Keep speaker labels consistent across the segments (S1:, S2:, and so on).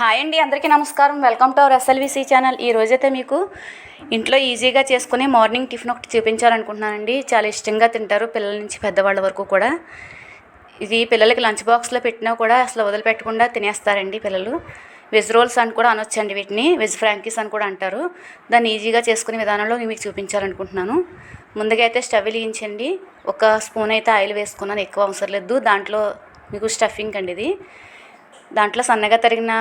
S1: Hi అండి అందరికీ నమస్కారం. Welcome to our SLVC channel. ఈ రోజైతే మీకు ఇంట్లో ఈజీగా చేసుకుని మార్నింగ్ టిఫిన్ ఒకటి చూపించాలనుకుంటున్నానండి. చాలా ఇష్టంగా తింటారు పిల్లల నుంచి పెద్దవాళ్ళ వరకు కూడా. ఇది పిల్లలకి లంచ్ బాక్స్లో పెట్టినా కూడా అసలు వదిలిపెట్టకుండా తినేస్తారండి పిల్లలు. వెజ్ రోల్స్ అని కూడా అనొచ్చండి వీటిని. వెజ్ ఫ్రాంకీస్ అని కూడా అంటారు. దాన్ని ఈజీగా చేసుకునే విధానంలో మీకు చూపించాలనుకుంటున్నాను. ముందుగా అయితే స్టవ్ వెలిగించండి. ఒక స్పూన్ అయితే ఆయిల్ వేసుకున్నాను ఎక్కువ అవసరం లేదు. దాంట్లో మీకు స్టఫింగ్ అండి ఇది. దాంట్లో సన్నగా తరిగిన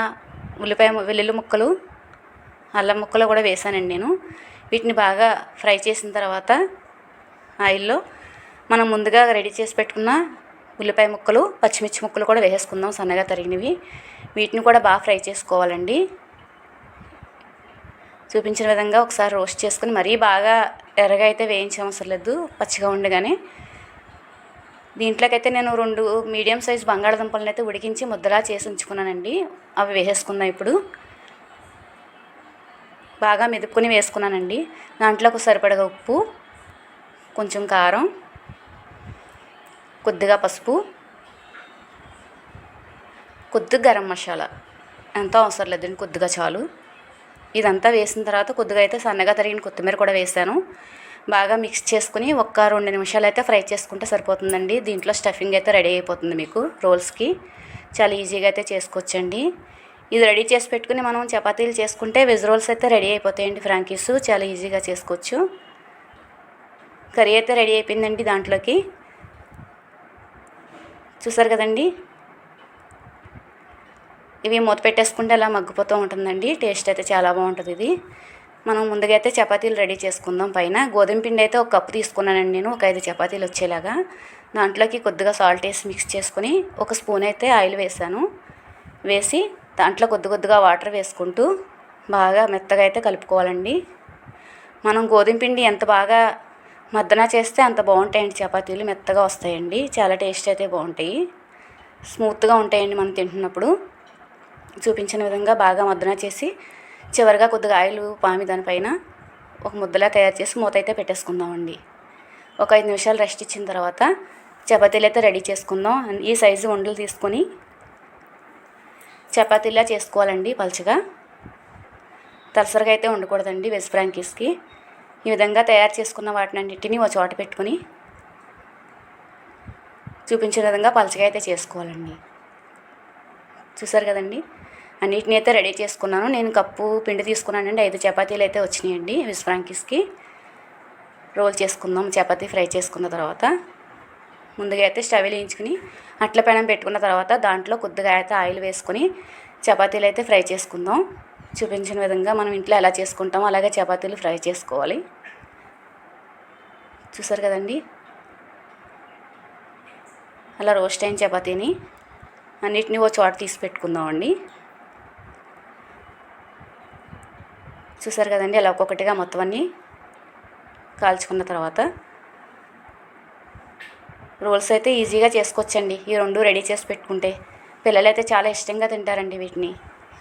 S1: ఉల్లిపాయ వెల్లుల్లి ముక్కలు అల్లం ముక్కలు కూడా వేసానండి నేను. వీటిని బాగా ఫ్రై చేసిన తర్వాత ఆయిల్లో మనం ముందుగా రెడీ చేసి పెట్టుకున్న ఉల్లిపాయ ముక్కలు పచ్చిమిర్చి ముక్కలు కూడా వేసేసుకుందాం సన్నగా తరిగినవి. వీటిని కూడా బాగా ఫ్రై చేసుకోవాలండి. చూపించిన విధంగా ఒకసారి రోస్ట్ చేసుకుని మరీ బాగా ఎర్రగా అయితే వేయించవసరం లేదు పచ్చిగా ఉండగానే దీంట్లోకైతే నేను రెండు మీడియం సైజ్ బంగాళదుంపలను అయితే ఉడికించి ముద్దలా చేసి ఉంచుకున్నానండి. అవి వేసేసుకుందాం ఇప్పుడు. బాగా మెదుపుకొని వేసుకున్నానండి. దాంట్లోకి సరిపడగా ఉప్పు కొంచెం కారం కొద్దిగా పసుపు కొద్దిగా గరం మసాలా. ఎంత అవసరం లేదండి కొద్దిగా చాలు. ఇదంతా వేసిన తర్వాత కొద్దిగా అయితే సన్నగా తరిగిన కొత్తిమీర కూడా వేసాను. బాగా మిక్స్ చేసుకుని ఒక్క రెండు నిమిషాలు అయితే ఫ్రై చేసుకుంటే సరిపోతుందండి. దీంట్లో స్టఫింగ్ అయితే రెడీ అయిపోతుంది మీకు రోల్స్కి. చాలా ఈజీగా అయితే చేసుకోవచ్చండి. ఇది రెడీ చేసి పెట్టుకుని మనం చపాతీలు చేసుకుంటే వెజ్ రోల్స్ అయితే రెడీ అయిపోతాయండి ఫ్రాంకీస్. చాలా ఈజీగా చేసుకోవచ్చు. కర్రీ అయితే రెడీ అయిపోయిందండి దాంట్లోకి. చూసారు కదండి? ఇవి మూత పెట్టేసుకుంటే అలా మగ్గిపోతూ ఉంటుందండి. టేస్ట్ అయితే చాలా బాగుంటుంది ఇది. మనం ముందుగా అయితే చపాతీలు రెడీ చేసుకుందాం. పైన గోధుమ పిండి అయితే ఒక కప్పు తీసుకున్నానండి నేను ఒక ఐదు చపాతీలు వచ్చేలాగా. దాంట్లోకి కొద్దిగా సాల్ట్ వేసి మిక్స్ చేసుకుని ఒక స్పూన్ అయితే ఆయిల్ వేసాను. వేసి దాంట్లో కొద్ది కొద్దిగా వాటర్ వేసుకుంటూ బాగా మెత్తగా అయితే కలుపుకోవాలండి. మనం గోధుమ పిండి ఎంత బాగా మద్దన చేస్తే అంత బాగుంటాయండి చపాతీలు మెత్తగా వస్తాయండి. చాలా టేస్ట్ అయితే బాగుంటాయి. స్మూత్గా ఉంటాయండి మనం తింటున్నప్పుడు. చూపించిన విధంగా బాగా మద్దన చేసి చివరిగా కొద్దిగా ఆయిల్ పామి దానిపైన ఒక ముద్దలా తయారు చేసి మూత అయితే పెట్టేసుకుందామండి. ఒక ఐదు నిమిషాలు రెస్ట్ ఇచ్చిన తర్వాత చపాతీలు అయితే రెడీ చేసుకుందాం. ఈ సైజు ఉండలు తీసుకొని చపాతీలా చేసుకోవాలండి పలుచగా. తలసరిగా అయితే ఉండకూడదండి వెజ్ ఫ్రాంకీస్కి. ఈ విధంగా తయారు చేసుకున్న వాటినన్నింటినీ ఒక చోట పెట్టుకుని చూపించిన విధంగా పలచగా అయితే చేసుకోవాలండి. చూసారు కదండి? అన్నిటిని అయితే రెడీ చేసుకున్నాను. నేను కప్పు పిండి తీసుకున్నానండి. ఐదు చపాతీలు అయితే వచ్చినాయండి విస్ ఫ్రాంకీస్కి. రోల్ చేసుకుందాం. చపాతీ ఫ్రై చేసుకున్న తర్వాత ముందుగా అయితే స్టవ్ వేయించుకుని అట్ల పెనం పెట్టుకున్న తర్వాత దాంట్లో కొద్దిగా అయితే ఆయిల్ వేసుకొని చపాతీలు అయితే ఫ్రై చేసుకుందాం. చూపించిన విధంగా మనం ఇంట్లో ఎలా చేసుకుంటామో అలాగే చపాతీలు ఫ్రై చేసుకోవాలి. చూసారు కదండి? అలా రోస్ట్ అయిన చపాతీని అన్నిటిని ఓ చోట తీసి పెట్టుకుందామండి. చూసారు కదండి అలా ఒక్కొక్కటిగా మొత్తం అన్నీ కాల్చుకున్న తర్వాత రోల్స్ అయితే ఈజీగా చేసుకోవచ్చండి. ఈ రెండు రెడీ చేసి పెట్టుకుంటే పిల్లలు అయితే చాలా ఇష్టంగా తింటారండి వీటిని.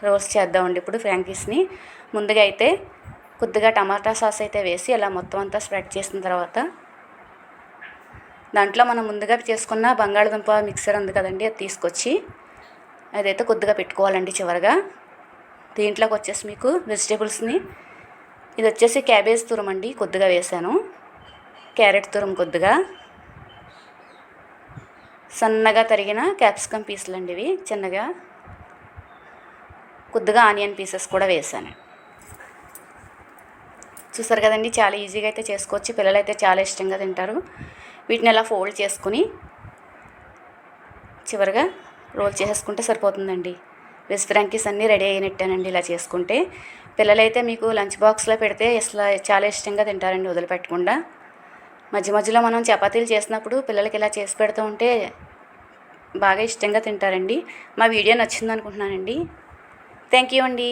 S1: రోల్స్ చేద్దామండి ఇప్పుడు ఫ్రాంకీస్ని. ముందుగా అయితే కొద్దిగా టమాటా సాస్ అయితే వేసి అలా మొత్తం అంతా స్ప్రెడ్ చేసిన తర్వాత దాంట్లో మనం ముందుగా చేసుకున్న బంగాళదుంప మిక్సర్ ఉంది కదండి అది తీసుకొచ్చి అదైతే కొద్దిగా పెట్టుకోవాలండి చివరిగా. దీంట్లోకి వచ్చేసి మీకు వెజిటేబుల్స్ని. ఇది వచ్చేసి క్యాబేజ్ తురం అండి కొద్దిగా వేసాను. క్యారెట్ తురం కొద్దిగా. సన్నగా తరిగిన క్యాప్సికమ్ పీసులు అండి ఇవి చిన్నగా. కొద్దిగా ఆనియన్ పీసెస్ కూడా వేసాను. చూసారు కదండి చాలా ఈజీగా అయితే చేసుకోవచ్చు. పిల్లలు అయితే చాలా ఇష్టంగా తింటారు. వీటిని ఎలా ఫోల్డ్ చేసుకుని చివరిగా రోల్ చేసేసుకుంటే సరిపోతుందండి. వెజ్ ఫ్రాంకీస్ అన్నీ రెడీ అయినట్టేనండి ఇలా చేసుకుంటే. పిల్లలైతే మీకు లంచ్ బాక్స్లో పెడితే అసలు చాలా ఇష్టంగా తింటారండి వదిలిపెట్టకుండా. మధ్య మధ్యలో మనం చపాతీలు చేసినప్పుడు పిల్లలకి ఇలా చేసి పెడుతూ ఉంటే బాగా ఇష్టంగా తింటారండి. మా వీడియో నచ్చింది అనుకుంటున్నానండి థ్యాంక్ యూ అండి.